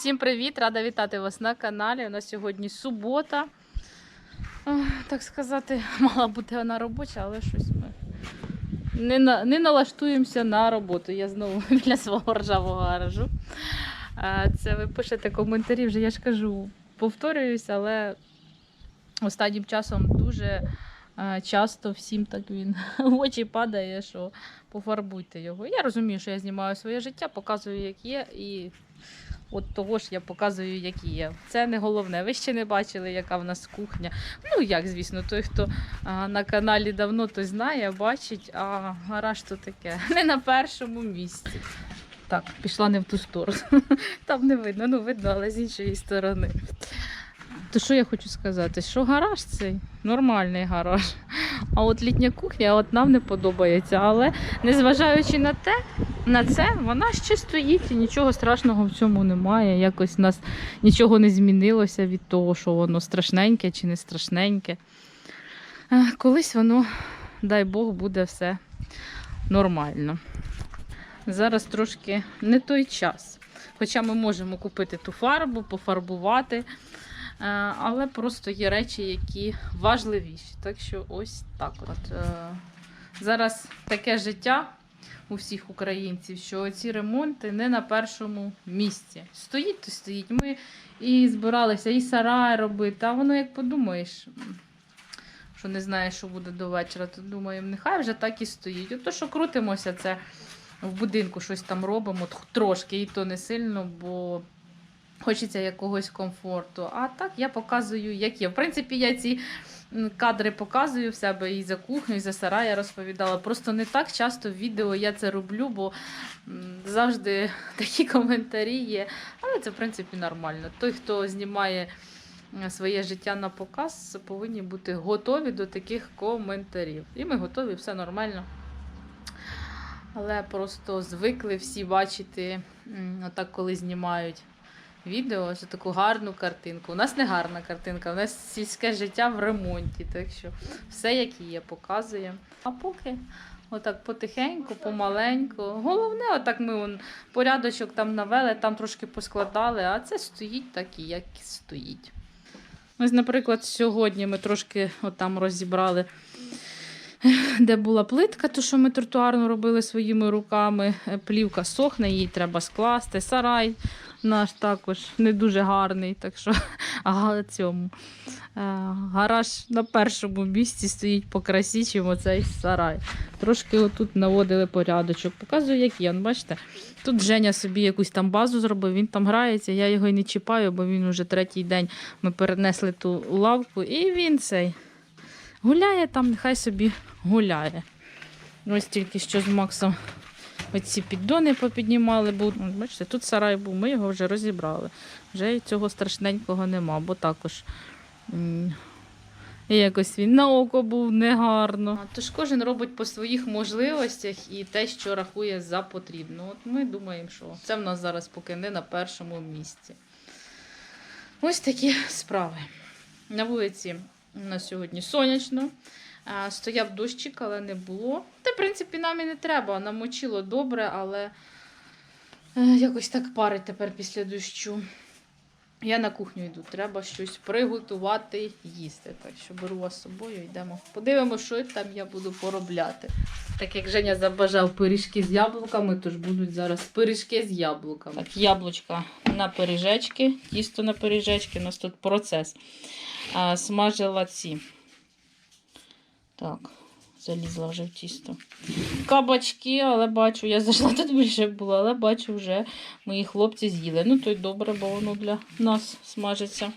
Всім привіт! Рада вітати вас на каналі. У нас сьогодні субота. Так сказати, мала бути вона робоча, але щось ми не, на, не налаштуємося на роботу. Я знову біля свого ржавого гаражу. Це ви пишете коментарі, вже я ж кажу, повторююсь, але останнім часом дуже часто всім так він в очі падає, що пофарбуйте його. Я розумію, що я знімаю своє життя, показую, як є, і от того ж я показую, які є. Це не головне. Ви ще не бачили, яка в нас кухня. Ну як, звісно, той, хто а, на каналі давно, той знає, бачить, а гараж то таке. Не на першому місці. Так, пішла не в ту сторону. Там не видно, ну видно, але з іншої сторони. То що я хочу сказати? Що гараж цей нормальний гараж. А от літня кухня от нам не подобається. Але незважаючи на те, на це, вона ще стоїть і нічого страшного в цьому немає. Якось в нас нічого не змінилося від того, що воно страшненьке чи не страшненьке. Е, Колись воно, дай Бог, буде все нормально. Зараз трошки не той час. Хоча ми можемо купити ту фарбу, пофарбувати. Е, Але просто є речі, які важливіші. Так що ось так. От. Е, Зараз таке життя у всіх українців, що ці ремонти не на першому місці. Стоїть, то стоїть. Ми і збиралися, і сарай робити, а воно як подумаєш, що не знаєш, що буде до вечора, то думаємо, нехай вже так і стоїть. Ото що крутимося, це в будинку щось там робимо, трошки, і то не сильно, бо хочеться якогось комфорту. А так я показую, як є. В принципі, я ці кадри показую в себе і за кухню, і за сарай я розповідала. Просто не так часто в відео я це роблю, бо завжди такі коментарі є. Але це, в принципі, нормально. Той, хто знімає своє життя на показ, повинні бути готові до таких коментарів. І ми готові, все нормально. Але просто звикли всі бачити, отак, коли знімають відео, що таку гарну картинку. У нас не гарна картинка, у нас сільське життя в ремонті, так що все, як є, показуємо. А поки отак потихеньку, помаленьку. Головне, отак ми он, порядочок там навели, там трошки поскладали, а це стоїть так і як стоїть. Ось, наприклад, сьогодні ми трошки отам розібрали де була плитка, то що ми тротуарну робили своїми руками. Е, Плівка сохне, її треба скласти. Сарай наш також не дуже гарний, так що а цьому. е, Гараж на першому місці стоїть по красі, оцей сарай. Трошки отут наводили порядочок. Показую, як є. Ну, Бачите, тут Женя собі якусь там базу зробив, він там грається, я його і не чіпаю, бо він уже третій день ми перенесли ту лавку, і він цей гуляє там, нехай собі гуляє. Ось тільки що з Максом оці піддони попіднімали, бо бачите, тут сарай був, ми його вже розібрали. Вже й цього страшненького нема, бо також і якось він на око був негарно. Тож кожен робить по своїх можливостях і те, що рахує за потрібно. От ми думаємо, що це в нас зараз поки не на першому місці. Ось такі справи. На вулиці у нас сьогодні сонячно. Стояв дощик, але не було. Та, в принципі, нам і не треба. Намочило добре, але е, якось так парить тепер після дощу. Я на кухню йду, треба щось приготувати, їсти. Так що беру вас з собою, йдемо. Подивимося, що там я буду поробляти. Так як Женя забажав пиріжки з яблуками, тож будуть зараз пиріжки з яблуками. Так, яблучка на пиріжечки, тісто на пиріжечки, у нас тут процес. А, смажила ці. Так, залізла вже в тісто. Кабачки, але бачу, я зайшла тут більше було, але бачу, вже мої хлопці з'їли. Ну, то й добре, бо воно для нас смажиться.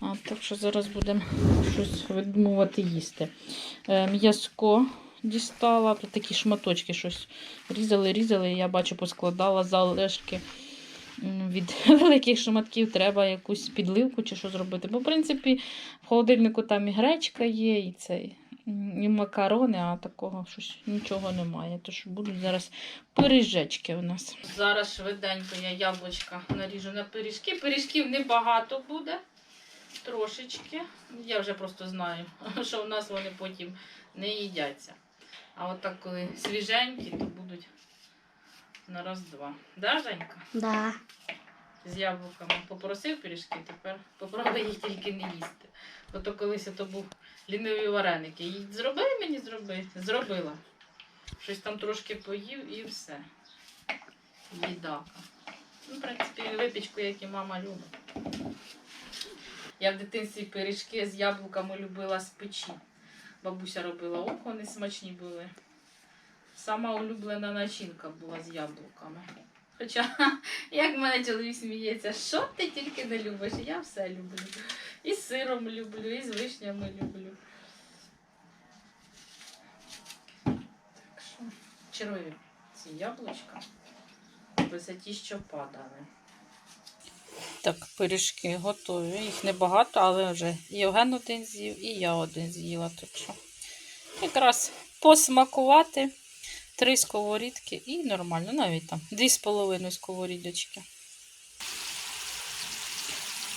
А, так що зараз будемо щось видумувати їсти. Е, м'язко дістала, тут такі шматочки щось різали, різали. Я бачу, поскладала залишки. Від великих шматків треба якусь підливку чи що зробити. Бо, в принципі, в холодильнику там і гречка є, і цей, і макарони, а такого щось нічого немає. Тож будуть зараз пиріжечки у нас. Зараз швиденько я яблучка наріжу на пиріжки. Пиріжків небагато буде. Трошечки. Я вже просто знаю, що в нас вони потім не їдяться. А от так, коли свіженькі, то будуть на раз-два. Да, Женька? Да. з яблуками. Попросив пиріжки, тепер попробуй їх тільки не їсти. Бо то колись то був ліниві вареники. І зроби мені зроби. Зробила. Щось там трошки поїв і все. Їдака. Ну, в принципі, випічку, як і мама любить. Я в дитинстві пиріжки з яблуками любила з печі. Бабуся робила, ох, вони смачні були. Сама улюблена начинка була з яблуками. Хоча, як в мене чоловік сміється, що ти тільки не любиш? Я все люблю. І з сиром люблю, і з вишнями люблю. Так що, червиві ці яблучка. Висоті, що падали. Так, пиріжки готові. Їх небагато, але вже Євген один з'їв, і я один з'їла. Так що якраз посмакувати три сковорідки і нормально, навіть там дві з половиною сковорідочки.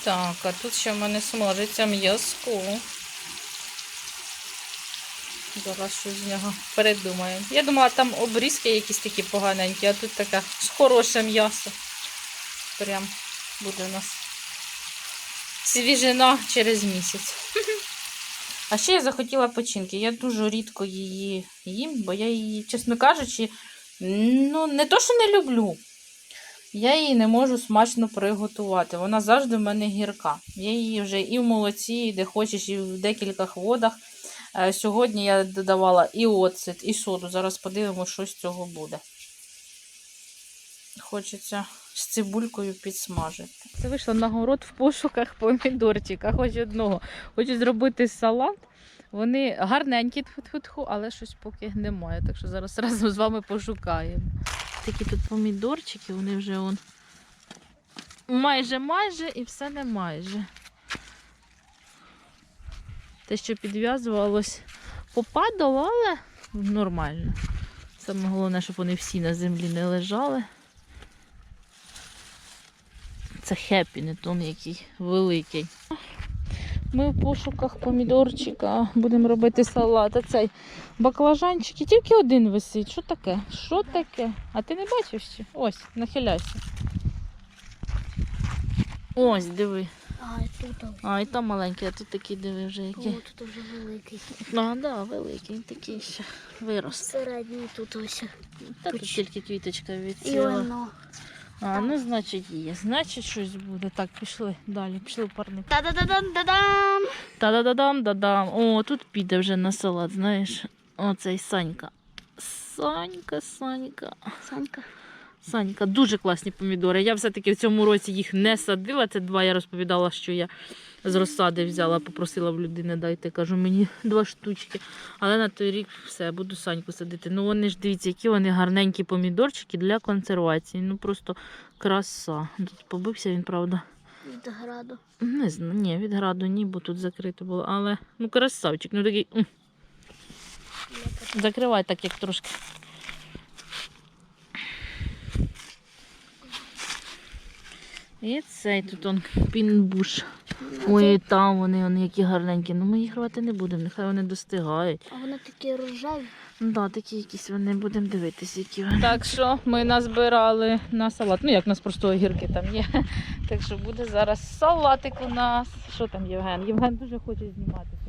Так, а тут ще в мене смажиться м'язко. Зараз щось з нього передумаємо. Я думала, там обрізки якісь такі поганенькі, а тут таке хороше м'ясо. Прям буде у нас свіжина через місяць. А ще я захотіла печінки. Я дуже рідко її їм, бо я її, чесно кажучи, ну, не то, що не люблю. Я її не можу смачно приготувати. Вона завжди в мене гірка. Я її вже і в молоці, і де хочеш, і в декількох водах. Е, Сьогодні я додавала і оцет, і соду. Зараз подивимося, що з цього буде. Хочеться з цибулькою підсмажити. Це вийшла на город в пошуках помідорчика, хоч одного. Хочу зробити салат. Вони гарненькі, але щось поки немає. Так що зараз разом з вами пошукаємо. Такі тут помідорчики, вони вже он майже майже і все не майже. Те, що підв'язувалось, попадало, але нормально. Саме головне, щоб вони всі на землі не лежали. Це хеппі, не тон який великий. Ми в пошуках помідорчика будемо робити салат. А цей баклажанчик і тільки один висить. Що таке? Що таке? А ти не бачиш ще? Ось, нахиляйся. Ось, диви. А, тут, А, і там маленький, а тут такий диви вже о, тут вже великий. А, да, великий, такий ще вирос. Середній тут ось. Та тут тільки квіточка І відсіла. воно. А, ну значить є. Значить щось буде. Так, пішли далі, пішли в парник. Та-да-да-дам-да-дам! Та-да-да-дам, да-дам. О, тут піде вже на салат, знаєш. Оцей Санька. Санька, Санька. Санька. Санька, дуже класні помідори. Я все-таки в цьому році їх не садила. Це два я розповідала, що я з розсади взяла, попросила в людини дайте. Кажу, мені два штучки. Але на той рік все, буду Саньку садити. Ну вони ж дивіться, які вони гарненькі помідорчики для консервації. Ну просто краса. Тут побився він, правда. Від граду. Не знаю, ні, від граду ні, бо тут закрито було. Але ну красавчик, ну такий. Закривай так, як трошки. І цей тут он пінбуш. Ой, там вони, вони які гарненькі. Ну ми їх рвати не будемо, нехай вони достигають. А вони такі рожеві. Ну да, такі якісь вони будемо дивитися, які вони. Так що ми назбирали на салат. Ну як у нас просто огірки там є. Так що буде зараз салатик у нас. Що там Євген? Євген дуже хоче зніматися.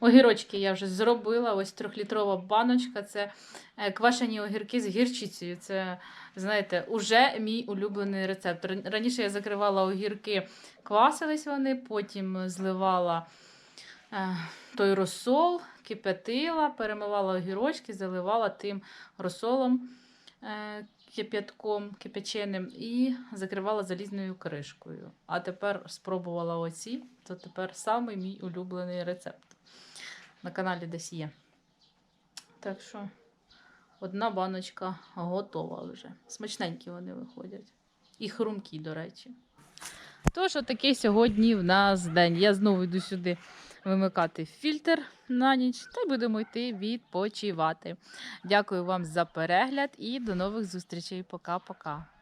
Огірочки я вже зробила. Ось трьохлітрова баночка. Це е, квашені огірки з гірчицею. Це, знаєте, уже мій улюблений рецепт. Раніше я закривала огірки, квасились вони, потім зливала е, той розсол, кипятила, перемивала огірочки, заливала тим розсолом е, кип'ятком кипяченим і закривала залізною кришкою. А тепер спробувала оці, то тепер самий мій улюблений рецепт. На каналі десь є. Так що одна баночка готова вже. Смачненькі вони виходять. І хрумкі, до речі. Тож, такий сьогодні в нас день. Я знову йду сюди вимикати фільтр на ніч та будемо йти відпочивати. Дякую вам за перегляд і до нових зустрічей. Пока-пока.